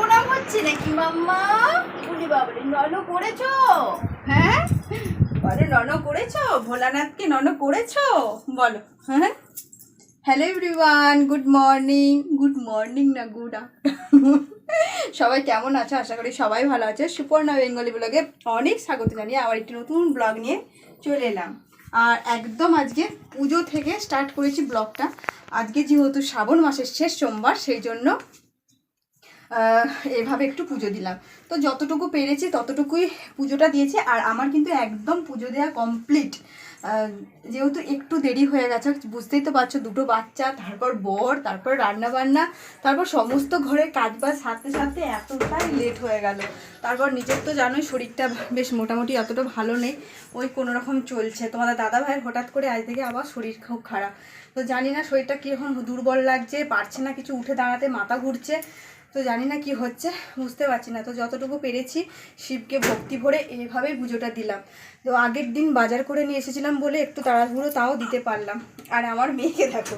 প্রণাম হচ্ছে নাকি, মাম্মা? বলি বাবারে নন করেছ? হ্যাঁ? বলো নন করেছ? ভোলানাথকে নন করেছ? বলো হ্যাঁ? Hello everyone good morning good morning না গুড সবাই কেমন আছে? আশা করি সবাই ভালো আছে। সুপর্ণা বেঙ্গলি ব্লগে অনেক স্বাগত জানিয়ে আবার একটি নতুন ব্লগ নিয়ে চলে এলাম। আর একদম আজকে পুজো থেকে স্টার্ট করেছি ব্লগটা আজকে যেহেতু শ্রাবণ মাসের শেষ সোমবার, সেই জন্য এভাবে একটু পুজো দিলাম। তো যতটুকু পেরেছি ততটুকুই পুজোটা দিয়েছি, আর আমার কিন্তু একদম পুজো দেওয়া কমপ্লিট যেহেতু একটু দেরি হয়ে গেছে, বুঝতেই তো পারছ, দুটো বাচ্চা, তারপর বর, তারপর রান্না বান্না তারপর সমস্ত ঘরের কাজ বাজ সাথে সাথে এতটাই লেট হয়ে গেল। তারপর নিজের তো জানোই শরীরটা বেশ মোটামুটি অতটা ভালো নেই, ওই কোনো রকম চলছে। তোমাদের দাদা ভাইয়ের হঠাৎ করে আজ থেকে আবার শরীর খুব খারাপ। তো জানি না শরীরটা কীরকম দুর্বল লাগছে, পারছে না কিছু, উঠে দাঁড়াতে মাথা ঘুরছে। তো জানি না কি হচ্ছে, বুঝতে পারছি না। তো যতটুকু পেরেছি, শিবকে ভক্তি ভরে এইভাবেই পুজোটা দিলাম। তো আগের দিন বাজার করে নিয়ে এসেছিলাম বলে একটু তাড়াহুড়ো তাও দিতে পারলাম। আর আমার মেয়েকে দেখো,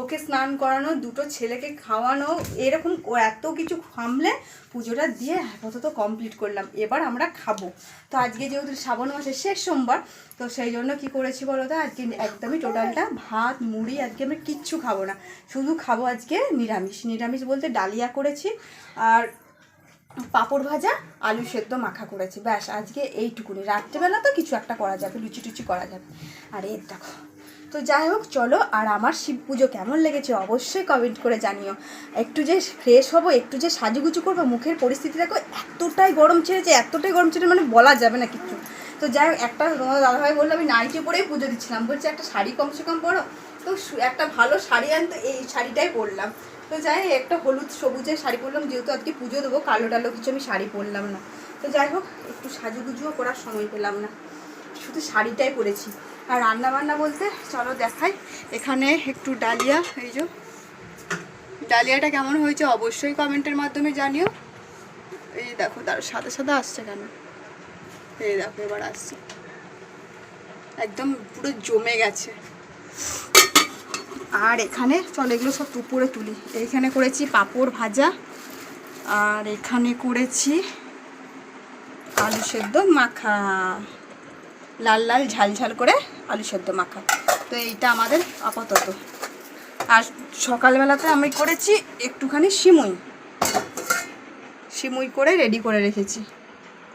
ওকে স্নান করানো, দুটো ছেলেকে খাওয়ানো, এরকম এত কিছু খামলে পুজোটা দিয়ে আপাতত কমপ্লিট করলাম। এবার আমরা খাব। তো আজকে যেহেতু শ্রাবণ মাসের শেষ সোমবার, তো সেই জন্য কি করেছি বলো তো, আজকে একদমই টোটালটা ভাত, মুড়ি, আজকে আমি কিচ্ছু খাব না। শুধু খাব আজকে নিরামিষ। নিরামিষ বলতে ডালিয়া করেছি, আর পাঁপড় ভাজা, আলু সেদ্ধ, মাখা করেছি। ব্যাস, আজকে এইটুকুনি। রাত্রেবেলা তো কিছু একটা করা যাবে, লুচি টুচি করা যাবে। আর এর দেখো, তো যাই হোক, চলো, আর আমার শিব পুজো কেমন লেগেছে অবশ্যই কমেন্ট করে জানিও। একটু যে ফ্রেশ হব, একটু যে সাজুগুজু করব, মুখের পরিস্থিতি দেখো এতটাই গরম ছেড়েছে, এতটাই গরম ছেড়ে মানে বলা যাবে না কিছু। তো যাই হোক, একটা তোমার দাদাভাই বলল, আমি নাইটি পরেই পুজো দিচ্ছিলাম। বলছে, একটা শাড়ি কমসে কম পরো। তো একটা ভালো শাড়ি আনতো এই শাড়িটাই পরলাম। তো যাই একটা হলুদ সবুজের শাড়ি পরলাম, যেহেতু আজকে পুজো দেবো, কালো টালো কিছু আমি শাড়ি পরলাম না। তো যাই হোক, একটু সাজুগুজুও করার সময় পেলাম না। শুধু শাড়িটাই পরেছি। আর রান্না বান্না বলতে, চলো দেখাই। এখানে একটু ডালিয়া, এই যে। ডালিয়াটা কেমন হয়েছে অবশ্যই কমেন্টের মাধ্যমে জানিও। এই দেখো, তার সাদা সাদা আসছে কেন? এই দেখো, এবার আসছে। একদম পুরো জমে গেছে। আর এখানে চলো এগুলো সব উপরে তুলি। এইখানে করেছি পাঁপড় ভাজা, আর এখানে করেছি আলু সেদ্ধ মাখা। লাল লাল ঝাল ঝাল করে আলু সেদ্ধ মাখা। তো এইটা আমাদের আপাতত। আর সকালবেলাতে আমি করেছি একটুখানি সিমুই। সিমুই করে রেডি করে রেখেছি।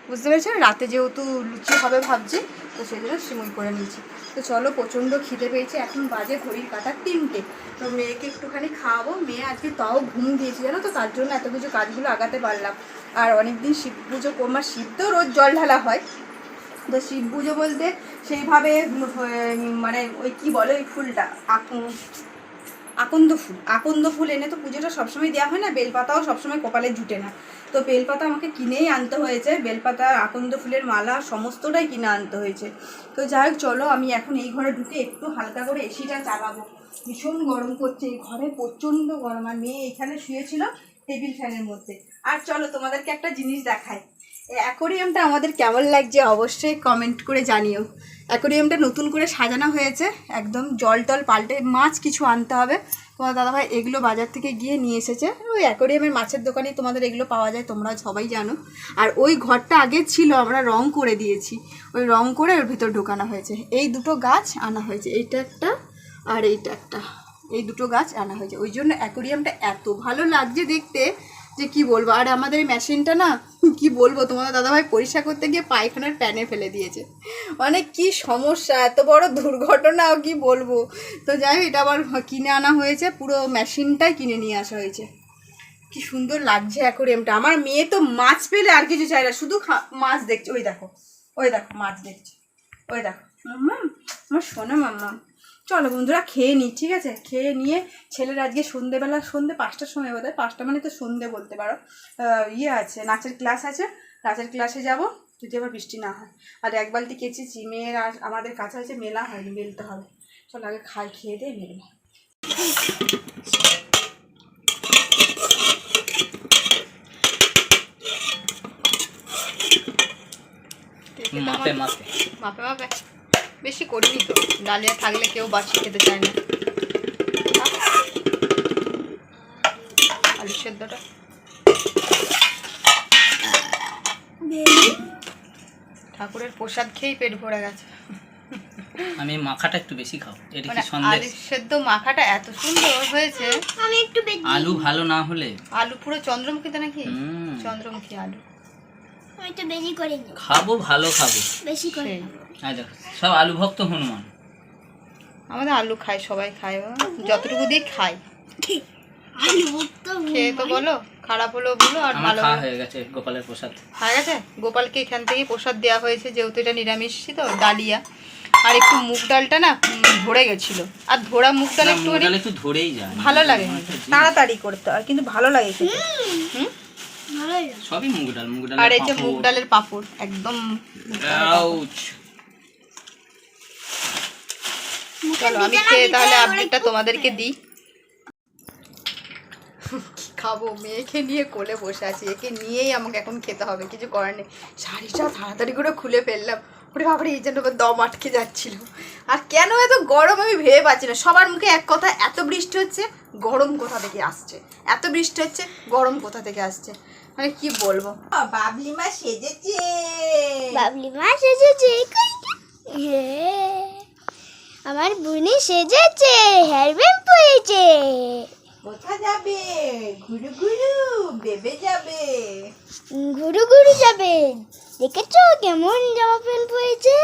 বুঝতে পেরেছ রাতে যেহেতু লুচি হবে ভাবছি, তো সেই জন্য সিমুই করে নিয়েছি। তো চলো, প্রচণ্ড খিদে পেয়েছে। এখন বাজে ঘড়ির কাটা তিনটে। তো মেয়েকে একটুখানি খাওয়াবো। মেয়ে আজকে তাও ঘুম দিয়েছে, জানো তো? তার জন্য এত কিছু কাজগুলো আগাতে পারলাম। আর অনেকদিন শিব পুজো আমার শিব তো রোজ জল ঢালা হয়। তো শিব পুজো বলতে সেইভাবে মানে ওই কি বলে ওই ফুলটা? আকন্দ ফুল। আকন্দ ফুল এনে তো পুজোটা সবসময় দেওয়া হয় না, বেলপাতাও সবসময় কপালে জুটে না। তো বেলপাতা আমাকে কিনেই আনতে হয়েছে। বেলপাতা, আকন্দ ফুলের মালা, সমস্তটাই কিনে আনতে হয়েছে। তো যাই হোক, চলো, আমি এখন এই ঘরে ঢুকে একটু হালকা করে এসিটা চালাবো। ভীষণ গরম করছে এই ঘরে প্রচণ্ড গরম। আর মেয়ে এখানে শুয়েছিল টেবিল ফ্যানের মধ্যে। আর চলো, তোমাদেরকে একটা জিনিস এই অ্যাকোরিয়ামটা আমাদের কেমন লাগছে অবশ্যই কমেন্ট করে জানিও। অ্যাকোরিয়ামটা নতুন করে সাজানো হয়েছে, একদম জল টল পাল্টে মাছ কিছু আনতে হবে। তোমার দাদাভাই এগুলো বাজার থেকে গিয়ে নিয়ে এসেছে। ওই অ্যাকোরিয়ামের মাছের দোকানে তোমাদের এগুলো পাওয়া যায় তোমরা সবাই জানো। আর ওই ঘরটা আগে ছিল, আমরা রং করে দিয়েছি। ওই রং করে ওর ভিতর ঢোকানো হয়েছে। এই দুটো গাছ আনা হয়েছে, এইটা একটা আর এইটা একটা। এই দুটো গাছ আনা হয়েছে। ওই জন্য অ্যাকোরিয়ামটা এত ভালো লাগছে দেখতে। যে কি বলব? আর আমাদের এই মেশিনটা না, কি বলব তোমাদের দাদাভাই পরিষ্কার করতে গিয়ে পায়খানার প্যানে ফেলে দিয়েছে। মানে কি সমস্যা, এত বড় দুর্ঘটনা কি বলব? তো যাই হোক, এটা আবার কিনে আনা হয়েছে, পুরো মেশিনটাই কিনে নিয়ে আসা হয়েছে। কি সুন্দর লাগছে অ্যাকোরিয়ামটা। আমার মেয়ে তো মাছ পেলে আর কিছু চাই না, শুধু মাছ দেখছে। ওই দেখো ওই দেখো, মাছ দেখছে। ওই দেখো। আমার শোনো মাম্মা। চলো বন্ধুরা খেয়ে নিই ঠিক আছে? খেয়ে নিয়ে ছেলের আজকে সন্ধেবেলা সন্ধে পাঁচটার সময় বোধ হয় পাঁচটা মানে তো সন্ধে বলতে পারো। ইয়ে আছে নাচের ক্লাস আছে নাচের ক্লাসে যাব যদি আবার বৃষ্টি না হয়। আর এক বালতি কেচেছি মেয়ের আর আমাদের কাছে আছে মেলা হয়নি মেলতে হবে। চলো আগে খাই খেয়ে দিয়ে মেলবো মাপে মাপে। মাপে মাপে। বেশি করিনি তো। ডালিয়া থাকলে কেউ বাসি খেতে চায় না। আলু সেদ্ধটা। ঠাকুরের প্রসাদ খেয়েই পেট ভরে গেছে। আমি মাখাটা একটু বেশি খাও এটা মানে কি সন্দেশ? আলু সেদ্ধ মাখাটা এত সুন্দর হয়েছে। আমি একটু বেশি আলু ভালো না হলে? আলু পুরো চন্দ্রমুখীতে নাকি? হুম, চন্দ্রমুখী আলু। একটু বেশি করে নিই খাব ভালো খাব। বেশি করে সেই। আর সব আলু ভক্ত হনুমান। আমাদের আলু খায় সবাই খায় বাবা। যতটুকু দিয়ে খায়। আলু ভর্তা খেয়ে তো বলো খারাপ হলো বলো আর আমার ভালো খাওয়া হলো। হয়ে গেছে গোপালের প্রসাদ। হয়ে গেছে? গোপালকে এখান থেকে প্রসাদ দেওয়া হয়েছে যেহেতু এটা নিরামিষই তো ডালিয়া। আর একটু মুগ ডালটা না উম, ধরে গেছিল। আর ধরা মুগ ডাল না, একটু মুগ ডাল একটু ধরেই যায়। ভালো লাগে। তাড়াতাড়ি করতে হয় কিন্তু ভালো লাগে খেতে। হুম? সবই মুগ ডাল মুগ ডাল আর এই যে মুগ ডালের পাপড় একদম চলো আমি খেয়ে তাহলে আপডেটটা তোমাদেরকে দিই। কি খাব? মেয়েকে নিয়ে কোলে বসে আছি একে নিয়েই আমাকে এখন খেতে হবে কিছু করার নেই। শাড়িটা তাড়াতাড়ি করে খুলে ফেললাম। ওরে বাবারে এই জন্য দম আটকে যাচ্ছিল। আর কেন এত গরম আমি ভেবে পাচ্ছি না। সবার মুখে এক কথা এত বৃষ্টি হচ্ছে গরম কোথা থেকে আসছে? এত বৃষ্টি হচ্ছে গরম কোথা থেকে আসছে? মানে কি বলব? বাবলি মা সেজেছে। বাবলি মাছ এসেছে আমার বুনি সেজেছে হেয়ারব্যান্ড পরেছে কোথা যাবে? ঘুরু ঘুরু বেবে যাবে। ঘুরু ঘুরু যাবে। দেখেছ? কেমন জামা প্যান্ট পরেছে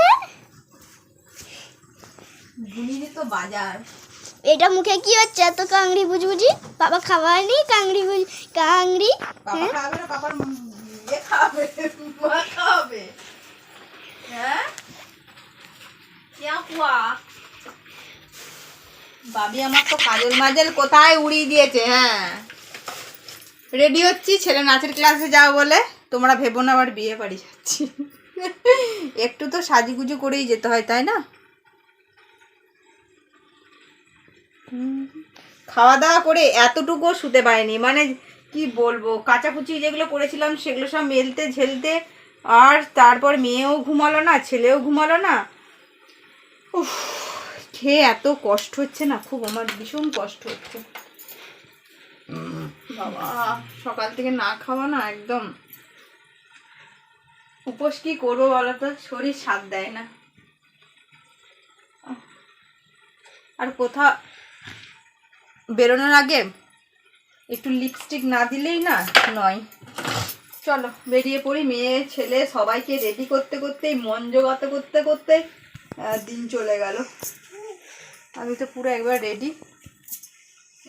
এটা মুখে কি হচ্ছে? এত কাংড়ি বুঝবুঝি? বাবা খাবার নেই? কাংড়ি বুঝ কাংড়ি? হ্যাঁ? হ্যাঁ? বাবি আমার তো কাজল মাজেল কোথায় উড়িয়ে দিয়েছে হ্যাঁ? রেডি হচ্ছি? ছেলে নাচের ক্লাসে যাও বলে। তোমরা ভেবো না আবার বিয়ে বাড়ি। যাচ্ছি একটু তো সাজুগুজু করেই যেতে হয়, তাই না? খাওয়া দাওয়া করে এতটুকুও শুতে পারিনি। মানে কি বলব, কাচাকুচি যেগুলো করেছিলাম সেগুলো সব মেলতে ঝেলতে আর তারপর মেয়েও ঘুমালো না, ছেলেও ঘুমালো না। উফ, খেয়ে এত কষ্ট হচ্ছে না, খুব আমার ভীষণ কষ্ট হচ্ছে। বাবা, সকাল থেকে না খাওয়া না একদম উপোস কি করব বলো তো? শরীর সাথ দেয় না। আর কোথা বেরোনোর আগে একটু লিপস্টিক না দিলেই না নয়। চলো, বেরিয়ে পড়ি। মেয়ে, ছেলে সবাইকে রেডি করতে করতেই মন জোগাতে করতে করতে দিন চলে গেল। আমি তো পুরো একবার রেডি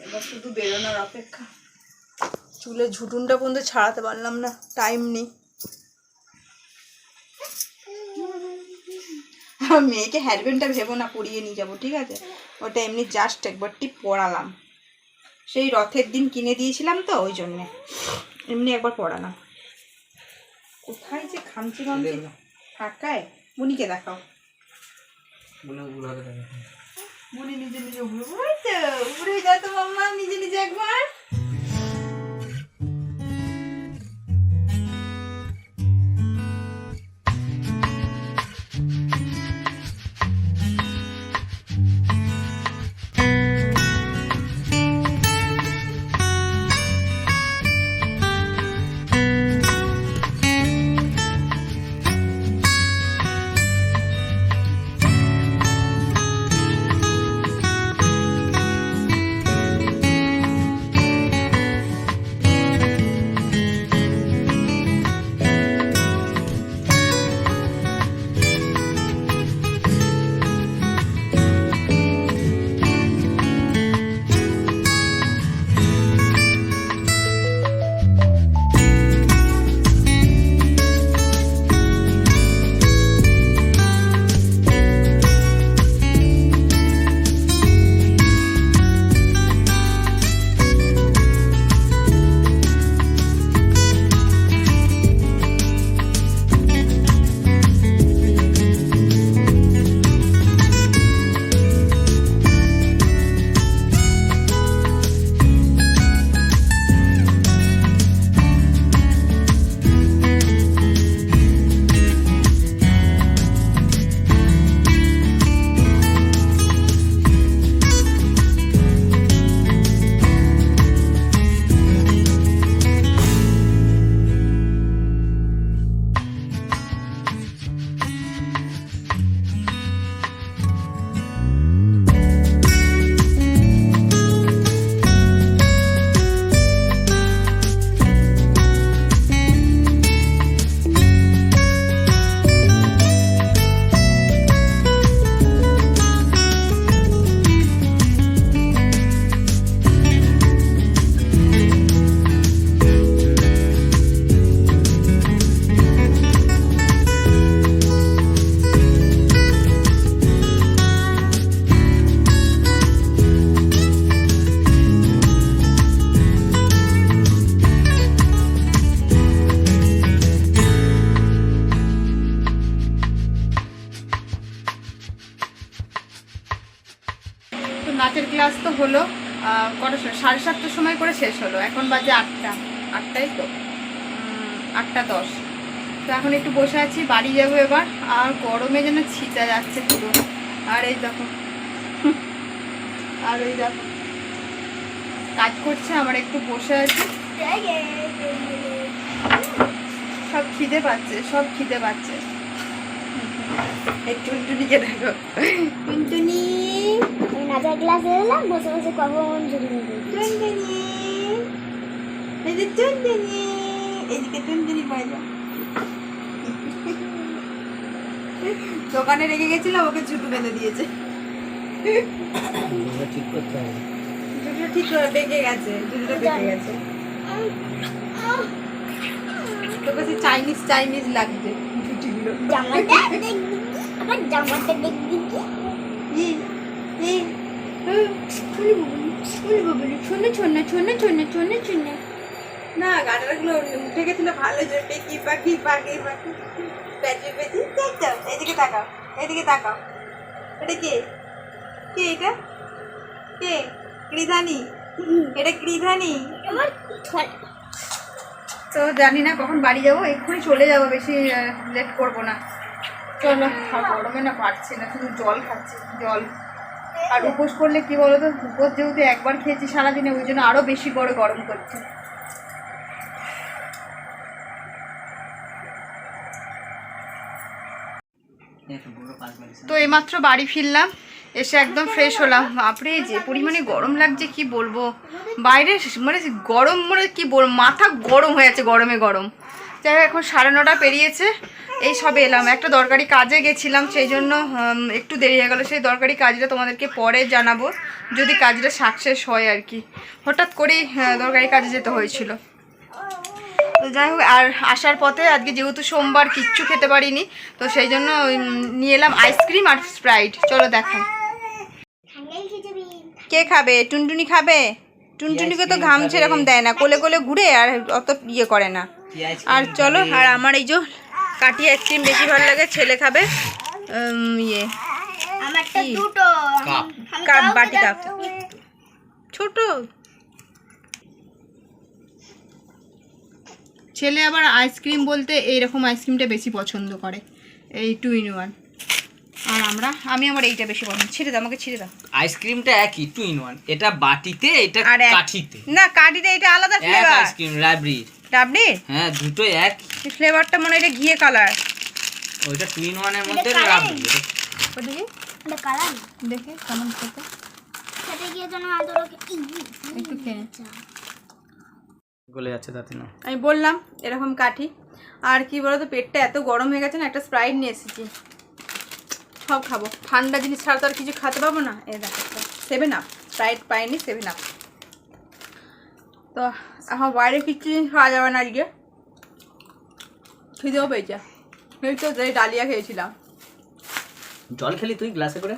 এবার শুধু বেরোনোর অপেক্ষা। চুলে ঝুটুনটা পর্যন্ত ছাড়াতে পারলাম না। টাইম নেই। মেয়েকে হেয়ারব্যান্ডটা ভেবো না পরিয়ে নিয়ে যাব ঠিক আছে? ওটা এমনি জাস্ট একবারটি পরালাম সেই রথের দিন কিনে দিয়েছিলাম তো ওই জন্যে। এমনি একবার পরালাম কোথায় যে খামচি খামচি ফাঁকায় বুনিকে দেখাও। বুনি নিজে নিজে উড়ে তো উপরে যা তো মাম্মা নিজে নিজে একবার। হলো কটার সময়? সাড়ে সাতটার সময় করে শেষ হলো। এখন বাজে আটটা। আটটাই তো? আটটা দশ। তো এখন একটু বসে আছি, বাড়ি যাব এবার। আর গরমে যেন ছিটা যাচ্ছে পুরো। আর এই দেখো। আর ওই দেখো। কাজ করছে আমার একটু বসে আছি। সব খিদে পাচ্ছে, সব খিদে পাচ্ছে। একটু দিকে দেখো। টুনটুনি। নাচের ক্লাসে এলাম বসে বসে কখন ঝুড়ি নেবে? টুনটুনি। এই যে টুনটুনি। এদিকে টুনটুনি বাজা দোকানে রেখে গেছিলাম ওকে ছুটু বেঁধে দিয়েছে। ঠিক করতে হবে। জুতো ঠিক করে বেঁকে গেছে বেঁকে গেছে। চাইনিজ চাইনিজ লাগছে জুটিগুলো জামাটা দেখবি আবার জামাটা দেখবি কি ই, ই, হুম, উলি বাবুলি, উলি বাবুলি, না উঠে গেছিল ভালো জোর পাখি পাখি। পাখি এদিকে তাকাও এদিকে তাকাও। এটা কে? কে এটা? কে? কৃধানি এটা কৃধানি আমার তো জানি না কখন বাড়ি যাব এক্ষুনি চলে যাব বেশি লেট করব না। চলো। গরমে না পারছি না শুধু জল খাচ্ছি জল। আর উপোস করলে কি বলতো, উপোস যেহেতু একবার খেয়েছি সারাদিনে, ওই জন্য আরও বেশি করে গরম করছে। তো এইমাত্র বাড়ি ফিরলাম, এসে একদম ফ্রেশ হলাম। বাপরে, যে পরিমাণে গরম লাগছে, কি বলব? বাইরে মানে গরম মানে কি বল মাথা গরম হয়ে আছে, গরমে গরম। যাই হোক, এখন সাড়ে নটা পেরিয়েছে। এই সবে এলাম। একটা দরকারি কাজে গেছিলাম সেই জন্য একটু দেরি হয়ে গেলো। সেই দরকারি কাজটা তোমাদেরকে পরে জানাব যদি কাজটা সাকসেস হয় আর কি। হঠাৎ করেই আহ, দরকারি কাজে যেতে হয়েছিল। তো যাই হোক আর আসার পথে আজকে যেহেতু সোমবার কিচ্ছু খেতে পারিনি তো সেই জন্য নিয়ে এলাম আইসক্রিম আর স্প্রাইট চলো দেখাই। কে খাবে? টুনটুনি খাবে? টুনটুনিকে তো ঘাম সেরকম দেয় না। কোলে কোলে ঘুরে আর অত ইয়ে করে না। আর চলো আর আমার এই যে কাটি আইসক্রিম বেশি ভালো লাগে ছেলে খাবে ইয়ে আমারটা কি? দুটো কাপ। বাটি কাপ। ছোট ছেলে আবার আইসক্রিম বলতে এইরকম আইসক্রিমটা বেশি পছন্দ করে এই টু ইন ওয়ান আর আমরা আমি আমার এইটা বেশি পছন্দ ছিঁড়ে দাও আমাকে ছিঁড়ে দাও। আইসক্রিমটা একই টু ইন ওয়ান এটা বাটিতে এটা কাঠিতে। না কাঠিতে এটা আলাদা এক ফ্লেভার আইসক্রিম রাবড়ির ডাবলি হ্যাঁ দুটো এক। ফ্লেভারটা মনে হয় এটা ঘিয়ে কালার ওইটা টু ইন ওয়ানের মধ্যে রাবড়ি। ওদিকে এটা কালার। দেখে কেমন খেতে। খেতে গিয়ে যেন আদরকে একটু খেয়ে গলে যাচ্ছে তাতে না। আমি বললাম এরকম কাঠি। আর কি বলতো পেটটা এত গরম হয়ে গেছে না একটা স্প্রাইট নিয়ে এসেছি। সব খাব। ঠান্ডা জিনিস ছাড়া তো আর কিছু খেতে পাবো না। এ দেখো সেভেন আপ স্প্রাইট পাইনি সেভেন আপ তো এখন বাইরে কিছু জিনিস খাওয়া যাবে না আজকে। খিদেও পেয়েছে। এই তো যে ডালিয়া খেয়েছিলাম। জল খেলি তুই গ্লাসে করে?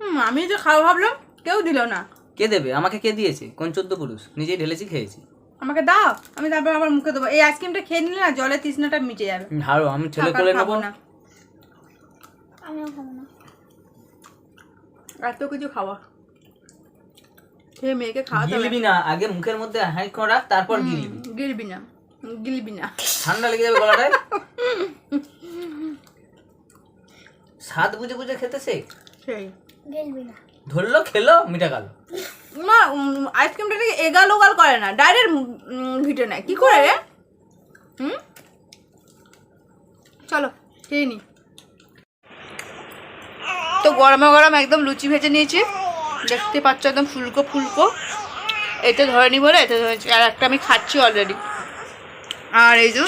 হুম আমি যে খাব ভাবলাম কেউ দিল না। কে দেবে? আমাকে কে দিয়েছে? কোন চোদ্দ পুরুষ? নিজেই ঢেলেছি খেয়েছি। আমাকে দাও আমি তারপর আবার মুখে দেবো। এই আইসক্রিমটা খেয়ে নিলে না জলের তৃষ্ণাটা মিটে যাবে। হারো আমি ছেলে কোলে নেব না। আমিও খাব না। এত কিছু খাওয়া। খেয়ে মেয়েকে খাওয়াতে হবে গিলবি না আগে মুখের মধ্যে হাই করা তারপর গিলবি। গিলবি না গিলবি না। ঠান্ডা লেগে যাবে গলাটায়? স্বাদ বুঝে বুঝে খেতে শেখ সেই। গেলবি না। ধরলো খেলো মিটা গেল। না উম, আইসক্রিমটা থেকে এগাল ওগাল করে না ডাইরেক্ট ভিটে নেয়। কি করে? রে হুম? চলো খেয়ে নি। তো গরমে গরম একদম লুচি ভেজে নিয়েছি। দেখতে পাচ্ছ একদম ফুলকো ফুলকো। এটা ধরে নি বলে এটা ধরেছি আর একটা আমি খাচ্ছি অলরেডি আর এই যে,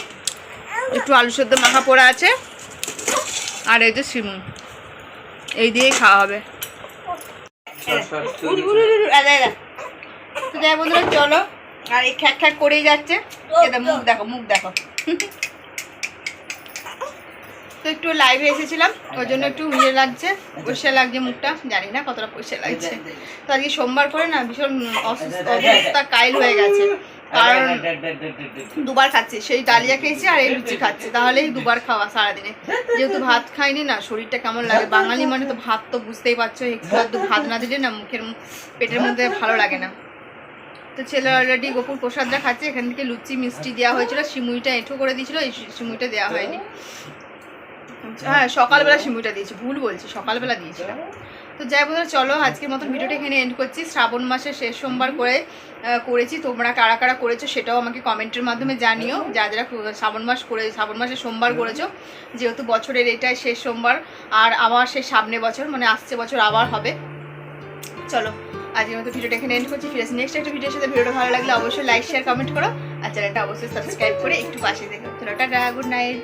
একটু আলু সেদ্ধ মাখা পড়ে আছে। আর এই যে সিমুন এই দিয়েই খাওয়া হবে। তো যাই বন্ধুরা, চলো। আর এই খ্যাক খ্যাক করেই যাচ্ছে। মুখ দেখো মুখ দেখো। তো একটু লাইভে এসেছিলাম, ওই জন্য একটু ইয়ে লাগছে পরিষ্কার লাগছে মুখটা, জানি না কতটা পরিষ্কার লাগছে। তো আজকে সোমবার করে না ভীষণ অবস্থা কাইল হয়ে গেছে। কারণ দুবার খাচ্ছি, সেই ডালিয়া খেয়েছি আর এই লুচি খাচ্ছি, তাহলেই দুবার খাওয়া সারাদিনে। যেহেতু ভাত খাইনি না, শরীরটা কেমন লাগে? বাঙালি মানে তো ভাত তো বুঝতেই পারছ একটু ভাত না দিলে না মুখের পেটের মধ্যে ভালো লাগে না। তো ছেলে অলরেডি গোপুর প্রসাদটা খাচ্ছে, এখান থেকে লুচি, মিষ্টি দেওয়া হয়েছিল, সিমুইটা এঁঠো করে দিয়েছিল, এই সিমুইটা দেওয়া হয়নি। হ্যাঁ সকালবেলা সিমুইটা দিয়েছি, ভুল বলছি, সকালবেলা দিয়েছিলাম। তো যাই বন্ধুরা, চলো আজকের মতন ভিডিওটা এখানে এন্ড করছি। শ্রাবণ মাসের শেষ সোমবার করে করেছি, তোমরা কারা কারা করেছ সেটাও আমাকে কমেন্টের মাধ্যমে জানিও। যা যারা শ্রাবণ মাস করে, শ্রাবণ মাসে সোমবার করেছ, যেহেতু বছরের এটাই শেষ সোমবার, আর আবার সেই সামনে বছর মানে আসছে বছর আবার হবে। চলো, আজকের মতো ভিডিওটা এখানে এন্ড করছি। ফিরে নেক্সট একটা ভিডিওর সাথে। ভিডিওটা ভালো লাগলে অবশ্যই লাইক শেয়ার কমেন্ট করো, আর চ্যানেলটা অবশ্যই সাবস্ক্রাইব করে একটু পাশে দেখো চলো, টাটা গুড নাইট